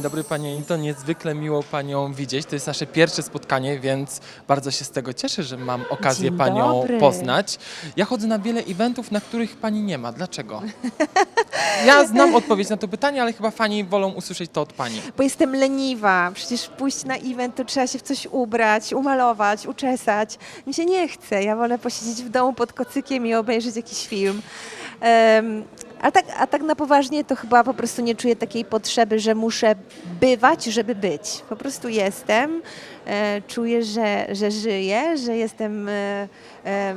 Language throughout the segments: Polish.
Dzień dobry Pani Anito, niezwykle miło Panią widzieć. To jest nasze pierwsze spotkanie, więc bardzo się z tego cieszę, że mam okazję Dzień Panią dobry. poznać. Ja chodzę na wiele eventów, na których Pani nie ma. Dlaczego? Ja znam odpowiedź na to pytanie, ale chyba Fani wolą usłyszeć to od Pani. Bo jestem leniwa. Przecież pójść na event to trzeba się w coś ubrać, umalować, uczesać. Mi się nie chce. Ja wolę posiedzieć w domu pod kocykiem i obejrzeć jakiś film. Em, a, tak, a tak na poważnie to chyba po prostu nie czuję takiej potrzeby, że muszę bywać, żeby być. Po prostu jestem, e, czuję, że, że żyję, że jestem e, e,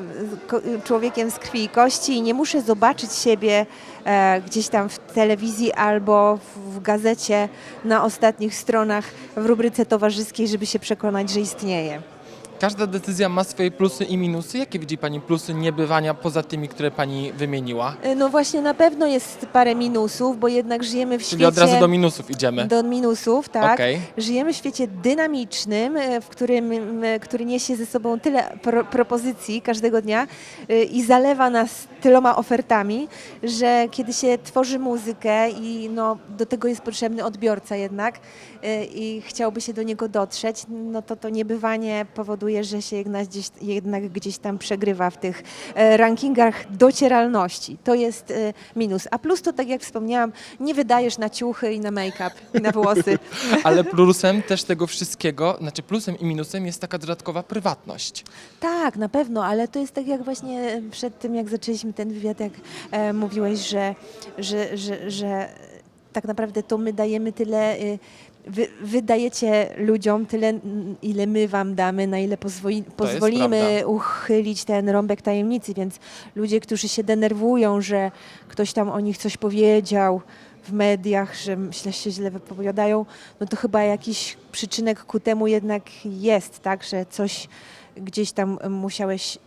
człowiekiem z krwi i kości i nie muszę zobaczyć siebie e, gdzieś tam w telewizji albo w, w gazecie na ostatnich stronach w rubryce towarzyskiej, żeby się przekonać, że istnieje. Każda decyzja ma swoje plusy i minusy. Jakie widzi Pani plusy niebywania poza tymi, które Pani wymieniła? E, No właśnie na pewno jest parę minusów, bo jednak żyjemy w Czyli świecie... od razu do minusów idziemy. do minusów, tak. Okej. Żyjemy w świecie dynamicznym, e, w którym, m, który niesie ze sobą tyle pro, propozycji każdego dnia e, i zalewa nas tyloma ofertami, że kiedy się tworzy muzykę i no, do tego jest potrzebny odbiorca jednak e, i chciałby się do niego dotrzeć, no to to niebywanie powoduje, że się jednak gdzieś, jednak gdzieś tam przegrywa w tych e, rankingach docieralności. To jest e, minus. A plus to, tak jak wspomniałam, nie wydajesz na ciuchy i na make-up i na włosy. Ale plusem też tego wszystkiego, znaczy plusem i minusem jest taka dodatkowa prywatność. Tak, na pewno, ale to jest tak jak właśnie przed tym, jak zaczęliśmy ten wywiad, jak e, mówiłeś, że, że, że, że tak naprawdę to my dajemy tyle, y, wy, wydajecie ludziom tyle, ile my wam damy, na ile pozwoli, pozwolimy uchylić ten rąbek tajemnicy, więc ludzie, którzy się denerwują, że ktoś tam o nich coś powiedział, w mediach, że źle się źle wypowiadają, no to chyba jakiś przyczynek ku temu jednak jest, tak, że coś gdzieś tam musiałeś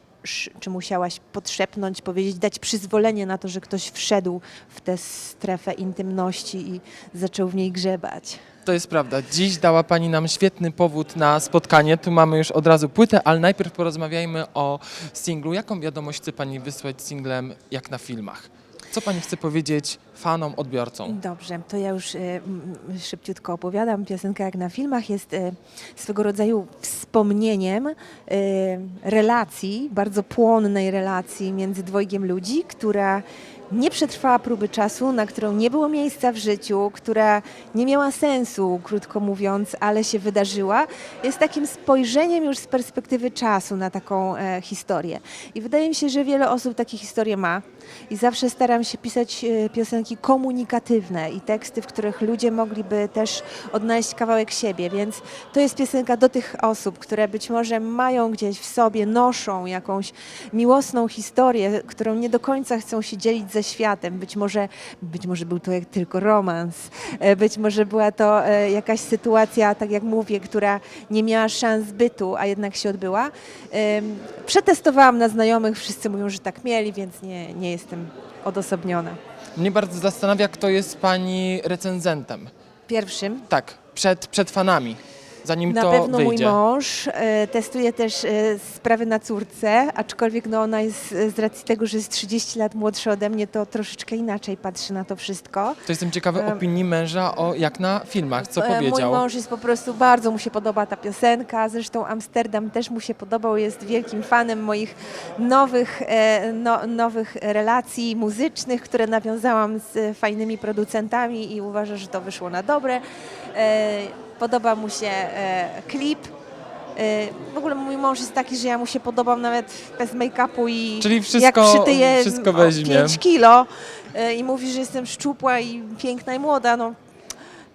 czy musiałaś podszepnąć, powiedzieć, dać przyzwolenie na to, że ktoś wszedł w tę strefę intymności i zaczął w niej grzebać. To jest prawda. Dziś dała Pani nam świetny powód na spotkanie. Tu mamy już od razu płytę, ale najpierw porozmawiajmy o singlu. Jaką wiadomość chce Pani wysłać singlem, jak na filmach? Co Pani chce powiedzieć fanom, odbiorcom? Dobrze, to ja już m, szybciutko opowiadam. Piosenka jak na filmach jest e, swego rodzaju wspomnieniem e, relacji, bardzo płonnej relacji między dwojgiem ludzi, która nie przetrwała próby czasu, na którą nie było miejsca w życiu, która nie miała sensu, krótko mówiąc, ale się wydarzyła. Jest takim spojrzeniem już z perspektywy czasu na taką e, historię. I wydaje mi się, że wiele osób takie historie ma. I zawsze staram się pisać e, piosenki komunikatywne i teksty, w których ludzie mogliby też odnaleźć kawałek siebie. Więc to jest piosenka do tych osób, które być może mają gdzieś w sobie, noszą jakąś miłosną historię, którą nie do końca chcą się dzielić ze światem. Być może, być może był to jak tylko romans, e, być może była to e, jakaś sytuacja, tak jak mówię, która nie miała szans bytu, a jednak się odbyła. Przetestowałam na znajomych, wszyscy mówią, że tak mieli, więc nie, nie jestem odosobniona. Mnie bardzo zastanawia, kto jest Pani recenzentem. Pierwszym Tak, przed, przed fanami, zanim Na to pewno mój wyjdzie. mąż e, testuje też e, sprawy na córce, aczkolwiek no, ona jest e, z racji tego, że jest 30 lat młodsza ode mnie, to troszeczkę inaczej patrzy na to wszystko. To jestem ciekawy Em, opinii męża o jak na filmach, co E, powiedział. Mój mąż jest po prostu, bardzo mu się podoba ta piosenka, zresztą Amsterdam też mu się podobał, jest wielkim fanem moich nowych, e, no, nowych relacji muzycznych, które nawiązałam z e, fajnymi producentami i uważa, że to wyszło na dobre. E, Podoba mu się e, klip. E, W ogóle mój mąż jest taki, że ja mu się podobam nawet bez make-upu i Czyli jak wszystko, przytyję wszystko o weźmie. 5 kilo e, i mówi, że jestem szczupła i piękna i młoda, no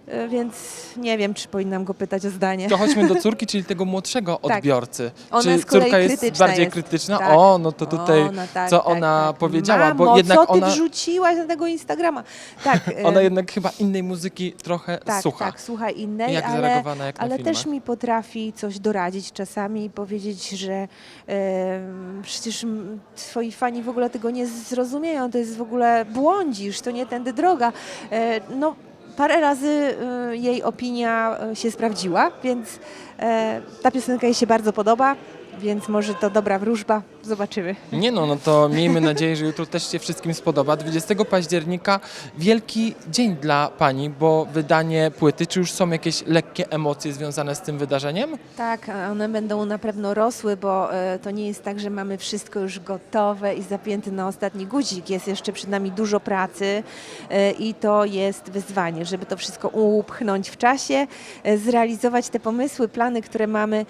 E, Więc nie wiem, czy powinnam go pytać o zdanie. To chodźmy do córki, czyli tego młodszego Tak. odbiorcy. Ona Czy z kolei córka jest krytyczna bardziej jest. krytyczna? Tak. O, no to tutaj Ona, tak, co tak, ona tak. powiedziała, Mamo, bo jednak co ty ona, wrzuciłaś na tego Instagrama? Tak, e, ona jednak chyba innej muzyki trochę tak, słucha. tak, słucha innej, Jak ale, jak na ale filmach? też mi potrafi coś doradzić czasami i powiedzieć, że e, przecież m, twoi fani w ogóle tego nie zrozumieją, to jest w ogóle błądzisz, to nie tędy droga. E, no, parę razy e, jej opinia e, się sprawdziła, więc e, ta piosenka jej się bardzo podoba, więc może to dobra wróżba. Zobaczymy. Nie no, no to miejmy nadzieję, że jutro też się wszystkim spodoba. 20 października wielki dzień dla Pani, bo wydanie płyty, czy już są jakieś lekkie emocje związane z tym wydarzeniem? Tak, a one będą na pewno rosły, bo e, to nie jest tak, że mamy wszystko już gotowe i zapięte na ostatni guzik. Jest jeszcze przed nami dużo pracy e, i to jest wyzwanie, żeby to wszystko upchnąć w czasie, e, zrealizować te pomysły, plany, które mamy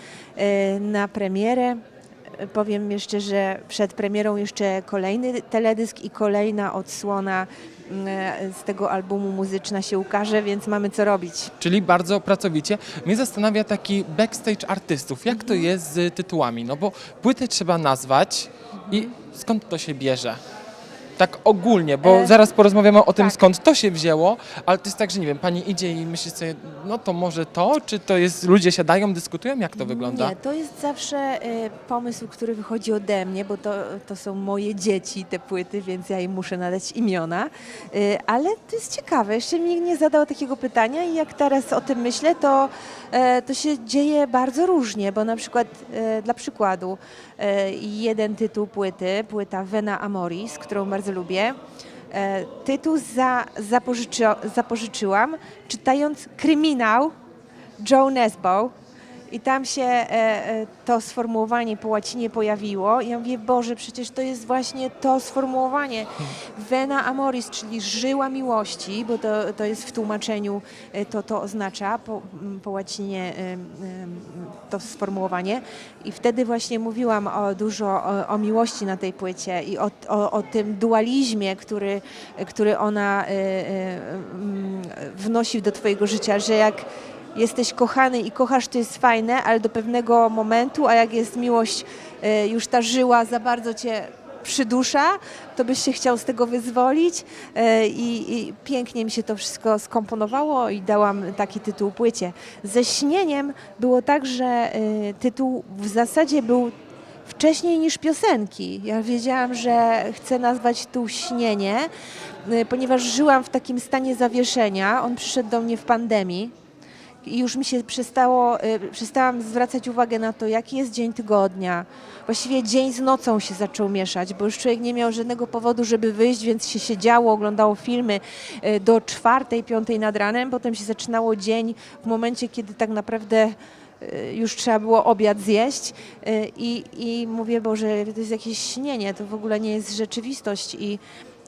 na premierę. Powiem jeszcze, że przed premierą jeszcze kolejny teledysk i kolejna odsłona mm, z tego albumu muzyczna się ukaże, więc mamy co robić. Czyli bardzo pracowicie. Mnie zastanawia taki backstage artystów. Jak to jest z tytułami? No bo płytę trzeba nazwać i skąd to się bierze? Tak ogólnie, bo E, zaraz porozmawiamy o tym, tak. skąd to się wzięło, ale to jest tak, że nie wiem, pani idzie i myśli sobie, no to może to, czy to jest, ludzie siadają, dyskutują, jak to wygląda? Nie, to jest zawsze y, pomysł, który wychodzi ode mnie, bo to, to są moje dzieci, te płyty, więc ja im muszę nadać imiona. Y, ale to jest ciekawe, jeszcze mi nikt nie zadał takiego pytania i jak teraz o tym myślę, to, e, to się dzieje bardzo różnie, bo na przykład dla przykładu jeden tytuł płyty, płyta Vena Amoris, którą bardzo lubię, e, tytuł za, zapożyczy, zapożyczyłam czytając kryminał Joe Nesbo. I tam się e, e, to sformułowanie po łacinie pojawiło. I ja mówię, Boże, przecież to jest właśnie to sformułowanie. Vena amoris, czyli żyła miłości, bo to, to jest w tłumaczeniu, e, to to oznacza po, po łacinie to sformułowanie. I wtedy właśnie mówiłam o, dużo o, o miłości na tej płycie i o, o, o tym dualizmie, który, który ona e, e, mm, wnosi do twojego życia, że jak jesteś kochany i kochasz, to jest fajne, ale do pewnego momentu, a jak jest miłość, e, już ta żyła za bardzo cię przydusza, to byś się chciał z tego wyzwolić e, i, i pięknie mi się to wszystko skomponowało i dałam taki tytuł płycie. Ze śnieniem było tak, że e, tytuł w zasadzie był wcześniej niż piosenki. Ja wiedziałam, że chcę nazwać tu śnienie, ponieważ żyłam w takim stanie zawieszenia. On przyszedł do mnie w pandemii. I już mi się przestało, y, przestałam zwracać uwagę na to, jaki jest dzień tygodnia. Właściwie dzień z nocą się zaczął mieszać, bo już człowiek nie miał żadnego powodu, żeby wyjść, więc się siedziało, oglądało filmy y, do czwartej, piątej nad ranem. Potem się zaczynało dzień w momencie, kiedy tak naprawdę y, już trzeba było obiad zjeść i, i mówię, Boże, to jest jakieś śnienie, to w ogóle nie jest rzeczywistość i,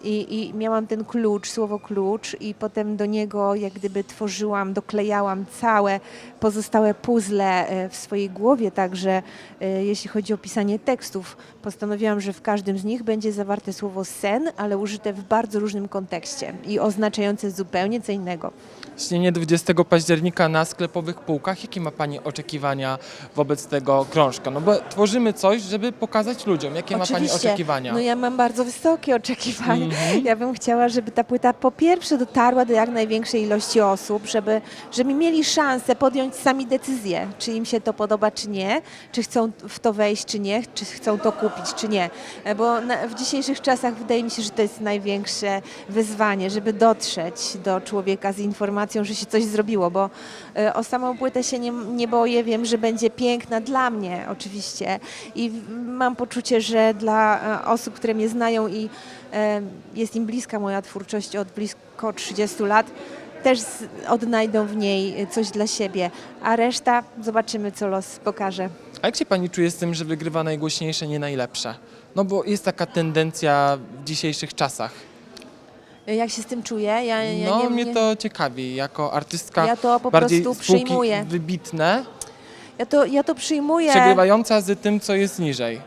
i, i miałam ten klucz, słowo klucz i potem do niego jak gdyby tworzyłam, doklejałam całe pozostałe puzzle e, w swojej głowie, także e, jeśli chodzi o pisanie tekstów, postanowiłam, że w każdym z nich będzie zawarte słowo sen, ale użyte w bardzo różnym kontekście i oznaczające zupełnie co innego. Śnienie 20 października na sklepowych półkach. Jakie ma Pani oczekiwania wobec tego krążka? No bo tworzymy coś, żeby pokazać ludziom. Jakie ma Pani Oczywiście. oczekiwania? No ja mam bardzo wysokie oczekiwania. Mhm. Ja bym chciała, żeby ta płyta po pierwsze dotarła do jak największej ilości osób, żeby, żeby mieli szansę podjąć sami decyzję, czy im się to podoba, czy nie, czy chcą w to wejść, czy nie, czy chcą to kupić, czy nie. Bo na, w dzisiejszych czasach wydaje mi się, że to jest największe wyzwanie, żeby dotrzeć do człowieka z informacją, że się coś zrobiło, bo e, o samą płytę się nie, nie boję, wiem, że będzie piękna dla mnie oczywiście i mam poczucie, że dla e, osób, które mnie znają i jest im bliska moja twórczość od blisko 30 lat, też odnajdą w niej coś dla siebie, a reszta zobaczymy, co los pokaże. A jak się Pani czuje z tym, że wygrywa najgłośniejsze, nie najlepsze? No bo jest taka tendencja w dzisiejszych czasach. Jak się z tym czuję? Ja, ja No nie, mnie nie, to ciekawi, jako artystka ja to po bardziej prostu przyjmuję. wybitne, Ja to, ja to przyjmuję. przegrywająca z tym, co jest niżej.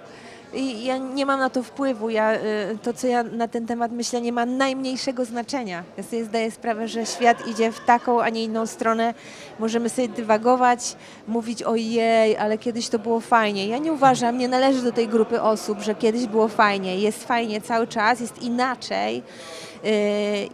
I ja nie mam na to wpływu. Ja, y, to, co ja na ten temat myślę, nie ma najmniejszego znaczenia. Ja sobie zdaję sprawę, że świat idzie w taką, a nie inną stronę. Możemy sobie dywagować, mówić ojej, ale kiedyś to było fajnie. Ja nie uważam, nie należę do tej grupy osób, że kiedyś było fajnie. Jest fajnie cały czas, jest inaczej. Yy,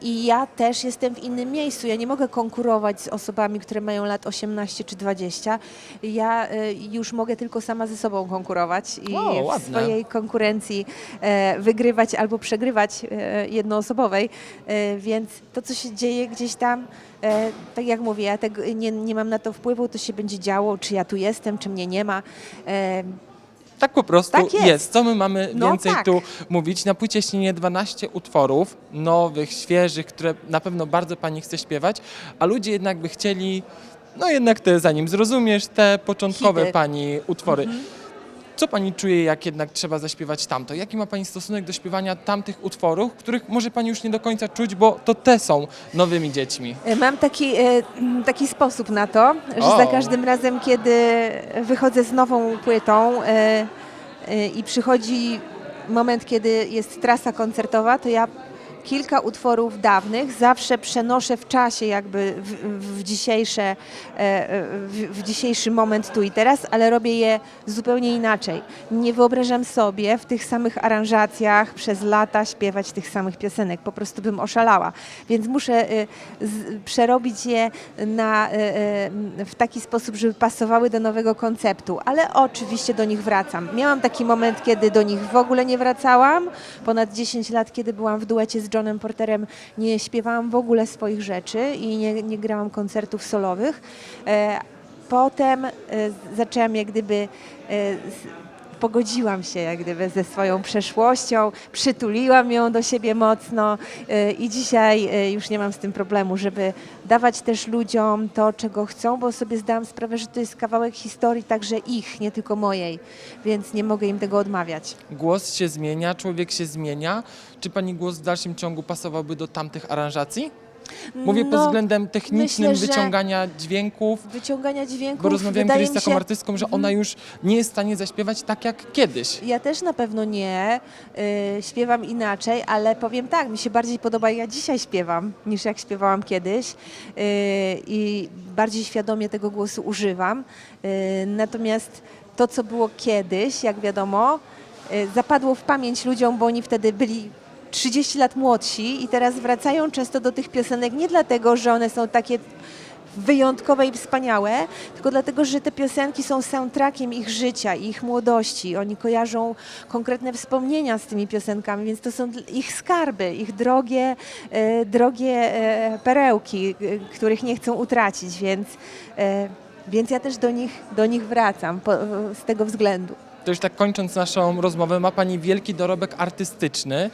I ja też jestem w innym miejscu. Ja nie mogę konkurować z osobami, które mają lat 18 czy 20. Ja y, już mogę tylko sama ze sobą konkurować i O, w swojej konkurencji e, wygrywać albo przegrywać jednoosobowej. Więc to, co się dzieje gdzieś tam, tak jak mówię, ja tego nie, nie mam na to wpływu, to się będzie działo, czy ja tu jestem, czy mnie nie ma. Tak po prostu Tak jest. Co my mamy No więcej tak. tu mówić? Na płycie Śnienie 12 utworów, nowych, świeżych, które na pewno bardzo pani chce śpiewać, a ludzie jednak by chcieli, no jednak te, zanim zrozumiesz, te początkowe Hity. pani utwory. Mhm. Co pani czuje, jak jednak trzeba zaśpiewać tamto? Jaki ma pani stosunek do śpiewania tamtych utworów, których może pani już nie do końca czuć, bo to te są nowymi dziećmi? E, Mam taki, e, taki sposób na to, że O. za każdym razem, kiedy wychodzę z nową płytą e, e, i przychodzi moment, kiedy jest trasa koncertowa, to ja kilka utworów dawnych zawsze przenoszę w czasie jakby w, w, dzisiejsze, e, w, w dzisiejszy moment tu i teraz, ale robię je zupełnie inaczej. Nie wyobrażam sobie w tych samych aranżacjach przez lata śpiewać tych samych piosenek. Po prostu bym oszalała. Więc muszę z, przerobić je na, e, e, w taki sposób, żeby pasowały do nowego konceptu, ale oczywiście do nich wracam. Miałam taki moment, kiedy do nich w ogóle nie wracałam. Ponad 10 lat, kiedy byłam w duecie z Johnem Porterem, nie śpiewałam w ogóle swoich rzeczy i nie, nie grałam koncertów solowych. E, Potem e, zaczęłam jak gdyby e, z- pogodziłam się jak gdyby ze swoją przeszłością, przytuliłam ją do siebie mocno e, i dzisiaj e, już nie mam z tym problemu, żeby dawać też ludziom to, czego chcą, bo sobie zdałam sprawę, że to jest kawałek historii także ich, nie tylko mojej, więc nie mogę im tego odmawiać. Głos się zmienia, człowiek się zmienia. Czy pani głos w dalszym ciągu pasowałby do tamtych aranżacji? Mówię pod No, względem technicznym myślę, że- wyciągania dźwięków, Wyciągania dźwięków bo rozmawiałem wydaje kiedyś z mi taką się, artystką, że ona już nie jest w stanie zaśpiewać tak jak kiedyś. Ja też na pewno nie. y, śpiewam inaczej, ale powiem tak, mi się bardziej podoba, ja dzisiaj śpiewam, niż jak śpiewałam kiedyś. y, I bardziej świadomie tego głosu używam. Y, natomiast to, co było kiedyś, jak wiadomo, y, zapadło w pamięć ludziom, bo oni wtedy byli 30 lat młodsi i teraz wracają często do tych piosenek nie dlatego, że one są takie wyjątkowe i wspaniałe, tylko dlatego, że te piosenki są soundtrackiem ich życia, ich młodości. Oni kojarzą konkretne wspomnienia z tymi piosenkami, więc to są ich skarby, ich drogie, e, drogie e, perełki, e, których nie chcą utracić, więc, e, więc ja też do nich, do nich wracam po, z tego względu. To już tak kończąc naszą rozmowę, ma pani wielki dorobek artystyczny.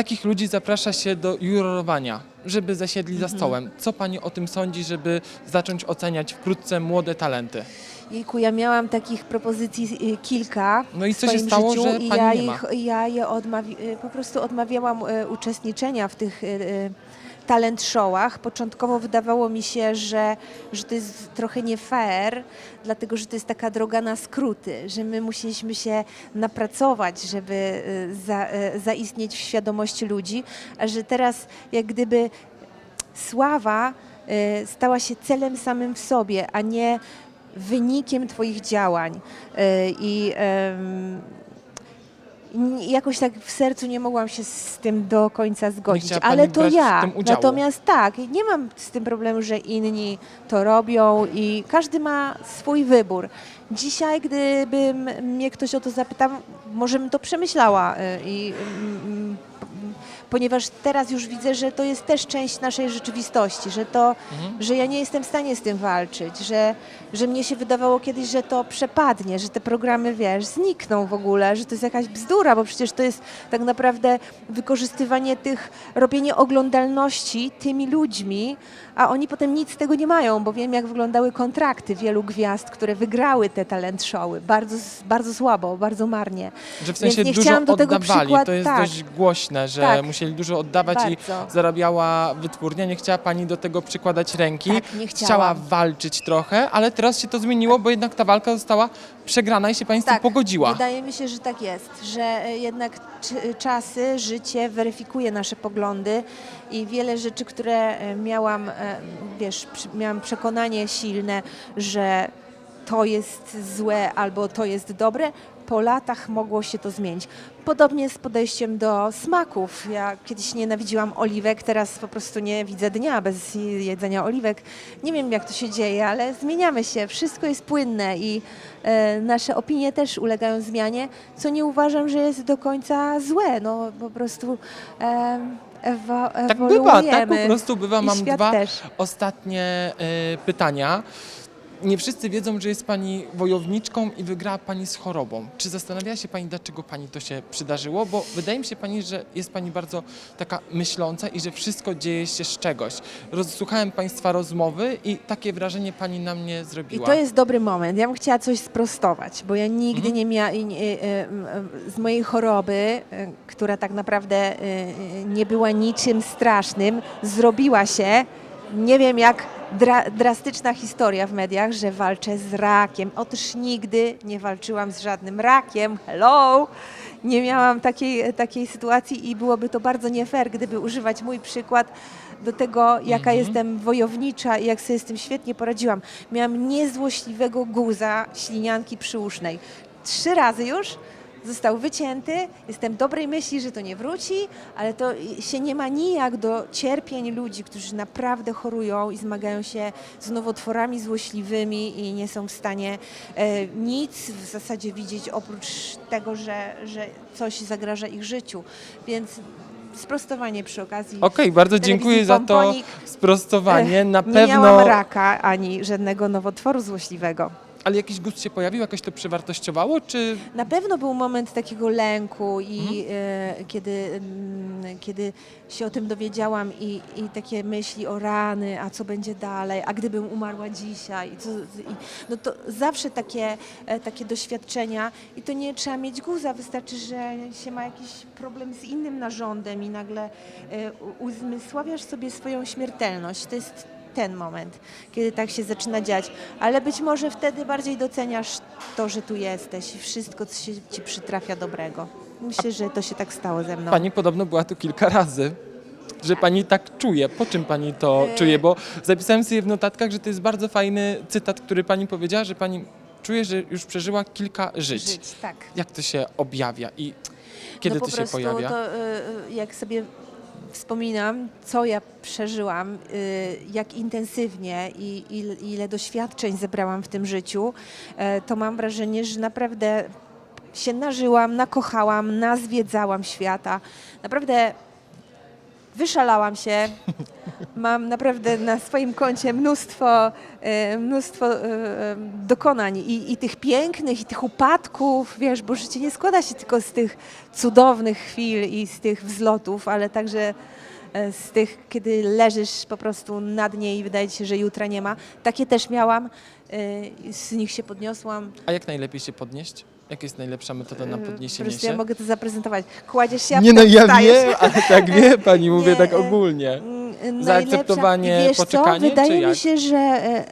Takich ludzi zaprasza się do jurorowania, żeby zasiedli Mhm. za stołem. Co pani o tym sądzi, żeby zacząć oceniać wkrótce młode talenty? Jejku, ja miałam takich propozycji y, kilka No i w co się swoim stało, życiu że i pani ja, nie ma? ich, ja je odmawi- y, po prostu odmawiałam y, uczestniczenia w tych y, y, talent showach. Początkowo wydawało mi się, że, że to jest trochę nie fair, dlatego że to jest taka droga na skróty, że my musieliśmy się napracować, żeby y, za, y, zaistnieć w świadomości ludzi, a że teraz jak gdyby sława y, stała się celem samym w sobie, a nie wynikiem Twoich działań. I jakoś tak w sercu nie mogłam się z tym do końca zgodzić, ale to ja. Natomiast tak, nie mam z tym problemu, że inni to robią i każdy ma swój wybór. Dzisiaj, gdybym mnie ktoś o to zapytał, może bym to przemyślała y, i mm, ponieważ teraz już widzę, że to jest też część naszej rzeczywistości, że to, Mhm. że ja nie jestem w stanie z tym walczyć, że, że mnie się wydawało kiedyś, że to przepadnie, że te programy, wiesz, znikną w ogóle, że to jest jakaś bzdura, bo przecież to jest tak naprawdę wykorzystywanie tych, robienie oglądalności tymi ludźmi, a oni potem nic z tego nie mają, bo wiem, jak wyglądały kontrakty wielu gwiazd, które wygrały te talent showy. Bardzo, bardzo słabo, bardzo marnie. Że w sensie Więc nie dużo chciałam do tego oddawali. przykład- to jest tak. dość głośne, że Tak. musieli dużo oddawać i Bardzo. zarabiała wytwórnia. Nie chciała pani do tego przykładać ręki. Tak, nie Chciała walczyć trochę, ale teraz się to zmieniło, bo jednak ta walka została przegrana i się pani z tym pogodziła. Wydaje mi się, że tak jest, że jednak czasy, życie weryfikuje nasze poglądy i wiele rzeczy, które e, miałam, e, wiesz, miałam przekonanie silne, że to jest złe albo to jest dobre, po latach mogło się to zmienić. Podobnie z podejściem do smaków. Ja kiedyś nienawidziłam oliwek, teraz po prostu nie widzę dnia bez jedzenia oliwek. Nie wiem, jak to się dzieje, ale zmieniamy się. Wszystko jest płynne i e, nasze opinie też ulegają zmianie, co nie uważam, że jest do końca złe. No po prostu e, ewo, Tak bywa, ewoluujemy. tak po prostu bywa. I Mam świat dwa też. ostatnie y, pytania. Nie wszyscy wiedzą, że jest pani wojowniczką i wygrała pani z chorobą. Czy zastanawiała się pani, dlaczego pani to się przydarzyło? Bo wydaje mi się pani, że jest pani bardzo taka myśląca i że wszystko dzieje się z czegoś. Rozsłuchałem państwa rozmowy i takie wrażenie pani na mnie I zrobiła. to jest dobry moment. Ja bym chciała coś sprostować, bo ja nigdy nie miałam z mojej choroby, e, która tak naprawdę e, e, nie była niczym strasznym, zrobiła się, nie wiem jak dra, drastyczna historia w mediach, że walczę z rakiem. Otóż nigdy nie walczyłam z żadnym rakiem. Hello! Nie miałam takiej, takiej sytuacji i byłoby to bardzo nie fair, gdyby używać mój przykład do tego, jaka jestem wojownicza i jak sobie z tym świetnie poradziłam. Miałam niezłośliwego guza ślinianki przyusznej. Trzy razy już został wycięty. Jestem dobrej myśli, że to nie wróci, ale to się nie ma nijak do cierpień ludzi, którzy naprawdę chorują i zmagają się z nowotworami złośliwymi i nie są w stanie e, nic w zasadzie widzieć oprócz tego, że, że coś zagraża ich życiu. Więc sprostowanie przy okazji. Okej, bardzo telewizji dziękuję za to sprostowanie. Na Nie pewno. miałam raka ani żadnego nowotworu złośliwego. Ale jakiś gust się pojawił, jakoś to przewartościowało, czy Na pewno był moment takiego lęku i Mhm. e, kiedy, mm, kiedy się o tym dowiedziałam i, i takie myśli o rany, a co będzie dalej, a gdybym umarła dzisiaj, i co, i, no to zawsze takie, e, takie doświadczenia i to nie trzeba mieć guza, wystarczy, że się ma jakiś problem z innym narządem i nagle u- uzmysławiasz sobie swoją śmiertelność. To jest ten moment, kiedy tak się zaczyna dziać, ale być może wtedy bardziej doceniasz to, że tu jesteś i wszystko, co się ci przytrafia dobrego. Myślę, że to się tak stało ze mną. pani podobno była tu kilka razy? Że pani tak czuje. Po czym pani to E, czuje? Bo zapisałem sobie w notatkach, że to jest bardzo fajny cytat, który pani powiedziała, że pani czuje, że już przeżyła kilka żyć. Żyć, tak. Jak to się objawia i kiedy no to się pojawia? To, y, y, jak sobie wspominam, co ja przeżyłam, y, jak intensywnie i ile, doświadczeń zebrałam w tym życiu, e, to mam wrażenie, że naprawdę się nażyłam, nakochałam, nazwiedzałam świata. Naprawdę wyszalałam się. Mam naprawdę na swoim koncie mnóstwo, e, mnóstwo e, e, dokonań i, i tych pięknych, i tych upadków, wiesz, bo życie nie składa się tylko z tych cudownych chwil i z tych wzlotów, ale także z tych, kiedy leżysz po prostu na dnie i wydaje ci się, że jutra nie ma. Takie też miałam, z nich się podniosłam. A jak najlepiej się podnieść? Jaka jest najlepsza metoda na Po podniesienie prostu ja się? mogę to zaprezentować. Kładziesz się, a Nie no, ja wstajesz. wiem, ale tak wie pani, mówię Nie, tak e, ogólnie. Mm, Zaakceptowanie, wiesz poczekanie, co? Wydaje czy mi jak? się, że e, e,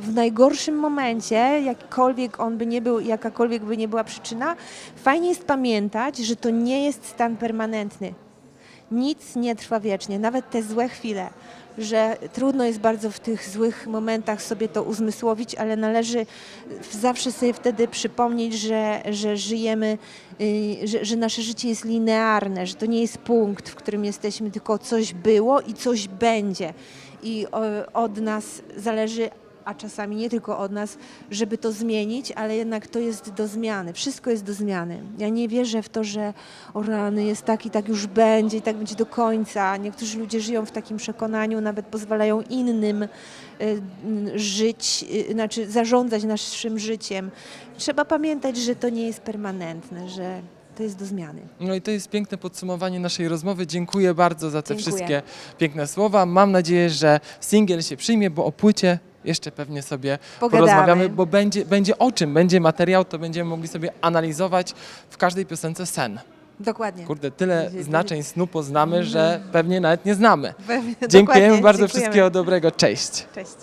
w najgorszym momencie, jakkolwiek on by nie był, jakakolwiek by nie była przyczyna, fajnie jest pamiętać, że to nie jest stan permanentny. Nic nie trwa wiecznie, nawet te złe chwile, że trudno jest bardzo w tych złych momentach sobie to uzmysłowić, ale należy zawsze sobie wtedy przypomnieć, że, że żyjemy, y, że, że nasze życie jest linearne, że to nie jest punkt, w którym jesteśmy, tylko coś było i coś będzie. I od nas zależy, a czasami nie tylko od nas, żeby to zmienić, ale jednak to jest do zmiany. Wszystko jest do zmiany. Ja nie wierzę w to, że o rany jest tak i tak już będzie i tak będzie do końca. Niektórzy ludzie żyją w takim przekonaniu, nawet pozwalają innym y, żyć, y, znaczy zarządzać naszym życiem. Trzeba pamiętać, że to nie jest permanentne, że to jest do zmiany. No i to jest piękne podsumowanie naszej rozmowy. Dziękuję bardzo za te Dziękuję. wszystkie piękne słowa. Mam nadzieję, że singiel się przyjmie, bo o płycie jeszcze pewnie sobie Pogadamy. porozmawiamy, bo będzie, będzie o czym, będzie materiał, to będziemy mogli sobie analizować w każdej piosence sen. Dokładnie. Kurde, tyle znaczeń snu poznamy, że pewnie nawet nie znamy. Pewnie, Dziękujemy bardzo, Dziękujemy. wszystkiego dobrego. Cześć. Cześć.